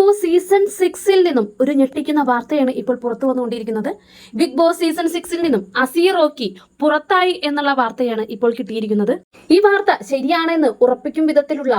Boss season സിക്സിൽ നിന്നും ഒരു ഞെട്ടിക്കുന്ന വാർത്തയാണ് ഇപ്പോൾ പുറത്തു വന്നുകൊണ്ടിരിക്കുന്നത്. ബിഗ് ബോസ് സീസൺ സിക്സിൽ നിന്നും അസീർ റോക്കി പുറത്തായി എന്നുള്ള വാർത്തയാണ് ഇപ്പോൾ കിട്ടിയിരിക്കുന്നത്. ഈ വാർത്ത ശരിയാണെന്ന് ഉറപ്പിക്കും വിധത്തിലുള്ള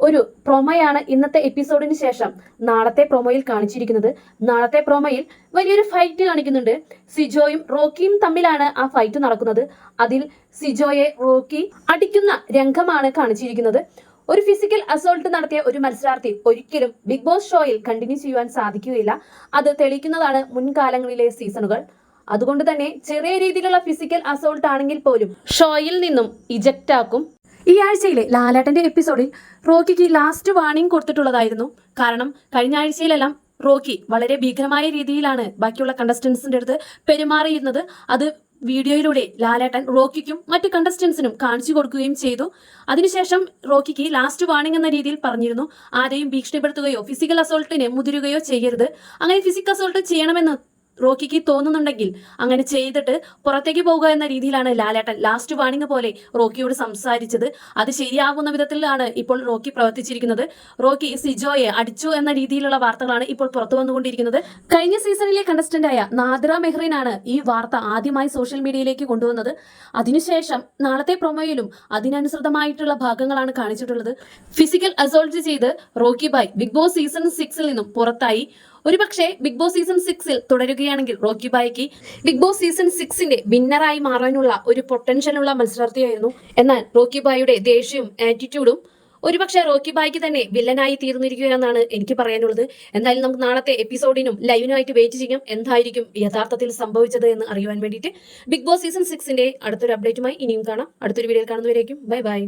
ഒരു പ്രൊമയാണ് ഇന്നത്തെ എപ്പിസോഡിന് ശേഷം നാളത്തെ പ്രൊമോയിൽ കാണിച്ചിരിക്കുന്നത്. നാളത്തെ പ്രൊമയിൽ വലിയൊരു ഫൈറ്റ് കാണിക്കുന്നുണ്ട്. സിജോയും റോക്കിയും തമ്മിലാണ് ആ ഫൈറ്റ് നടക്കുന്നത്. അതിൽ സിജോയെ റോക്കി അടിക്കുന്ന രംഗമാണ് കാണിച്ചിരിക്കുന്നത്. ഒരു ഫിസിക്കൽ അസോൾട്ട് നടത്തിയ ഒരു മത്സരാർത്ഥി ഒരിക്കലും ബിഗ് ബോസ് ഷോയിൽ കണ്ടിന്യൂ ചെയ്യുവാൻ സാധിക്കുകയില്ല. അത് തെളിയിക്കുന്നതാണ് മുൻകാലങ്ങളിലെ സീസണുകൾ അതുകൊണ്ട് തന്നെ ചെറിയ രീതിയിലുള്ള ഫിസിക്കൽ അസോൾട്ട് ആണെങ്കിൽ പോലും ഷോയിൽ നിന്നും ഇജക്റ്റ് ആക്കും. ഈ ആഴ്ചയിലെ ലാലാട്ടന്റെ എപ്പിസോഡിൽ റോക്കിക്ക് ലാസ്റ്റ് വാണിംഗ് കൊടുത്തിട്ടുള്ളതായിരുന്നു. കാരണം കഴിഞ്ഞ ആഴ്ചയിലെല്ലാം റോക്കി വളരെ ഭീകരമായ രീതിയിലാണ് ബാക്കിയുള്ള കണ്ടസ്റ്റൻസിന്റെ അടുത്ത് പെരുമാറിയിരുന്നത്. അത് വീഡിയോയിലൂടെ ലാലേട്ടൻ റോക്കിക്കും മറ്റ് കണ്ടസ്റ്റൻസിനും കാണിച്ചു കൊടുക്കുകയും ചെയ്തു. അതിനുശേഷം റോക്കിക്ക് ലാസ്റ്റ് വാണിംഗ് എന്ന രീതിയിൽ പറഞ്ഞിരുന്നു. ആരെയും ഭീഷണിപ്പെടുത്തുകയോ ഫിസിക്കൽ അസോൾട്ടിന് മുതിരുകയോ ചെയ്യരുത്. അങ്ങനെ ഫിസിക്കൽ അസോൾട്ട് ചെയ്യണമെന്ന് റോക്കിക്ക് തോന്നുന്നുണ്ടെങ്കിൽ അങ്ങനെ ചെയ്തിട്ട് പുറത്തേക്ക് പോവുക എന്ന രീതിയിലാണ് ലാലേട്ടൻ ലാസ്റ്റ് വാണിംഗ് പോലെ റോക്കിയോട് സംസാരിച്ചത്. അത് ശരിയാകുന്ന വിധത്തിലാണ് ഇപ്പോൾ റോക്കി പ്രവർത്തിച്ചിരിക്കുന്നത്. റോക്കി സിജോയെ അടിച്ചു എന്ന രീതിയിലുള്ള വാർത്തകളാണ് ഇപ്പോൾ പുറത്തു വന്നുകൊണ്ടിരിക്കുന്നത്. കഴിഞ്ഞ സീസണിലെ കണ്ടസ്റ്റന്റായ നാദിറ മെഹ്റിനാണ് ഈ വാർത്ത ആദ്യമായി സോഷ്യൽ മീഡിയയിലേക്ക് കൊണ്ടുവന്നത്. അതിനുശേഷം നാളത്തെ പ്രൊമോയിലും അതിനനുസൃതമായിട്ടുള്ള ഭാഗങ്ങളാണ് കാണിച്ചിട്ടുള്ളത്. ഫിസിക്കൽ അസോൾട്ട് ചെയ്ത് Rocky bhai Bigg Boss season സിക്സിൽ നിന്നും പുറത്തായി. ഒരുപക്ഷെ ബിഗ് ബോസ് സീസൺ സിക്സിൽ തുടരുകയാണെങ്കിൽ റോക്കി ബായിക്ക് ബിഗ് ബോസ് സീസൺ സിക്സിന്റെ വിന്നറായി മാറാനുള്ള ഒരു പൊട്ടൻഷ്യലുള്ള മത്സരാർത്ഥിയായിരുന്നു. എന്നാൽ റോക്കി ബായിയുടെ ദേഷ്യവും ആറ്റിറ്റ്യൂഡും ഒരുപക്ഷെ റോക്കി ബായ്ക്ക് തന്നെ വില്ലനായി തീർന്നിരിക്കുകയെന്നാണ് എനിക്ക് പറയാനുള്ളത്. എന്തായാലും നമുക്ക് നാളത്തെ എപ്പിസോഡിനും ലൈവിനുമായിട്ട് വെയിറ്റ് ചെയ്യാം. എന്തായിരിക്കും യഥാർത്ഥത്തിൽ സംഭവിച്ചത് എന്ന് അറിയുവാൻ വേണ്ടിയിട്ട് ബിഗ് ബോസ് സീസൺ സിക്സിന്റെ അടുത്തൊരു അപ്ഡേറ്റുമായി ഇനിയും കാണാം. അടുത്തൊരു വീഡിയോയിൽ കാണുന്നവരേക്കും. Bye bye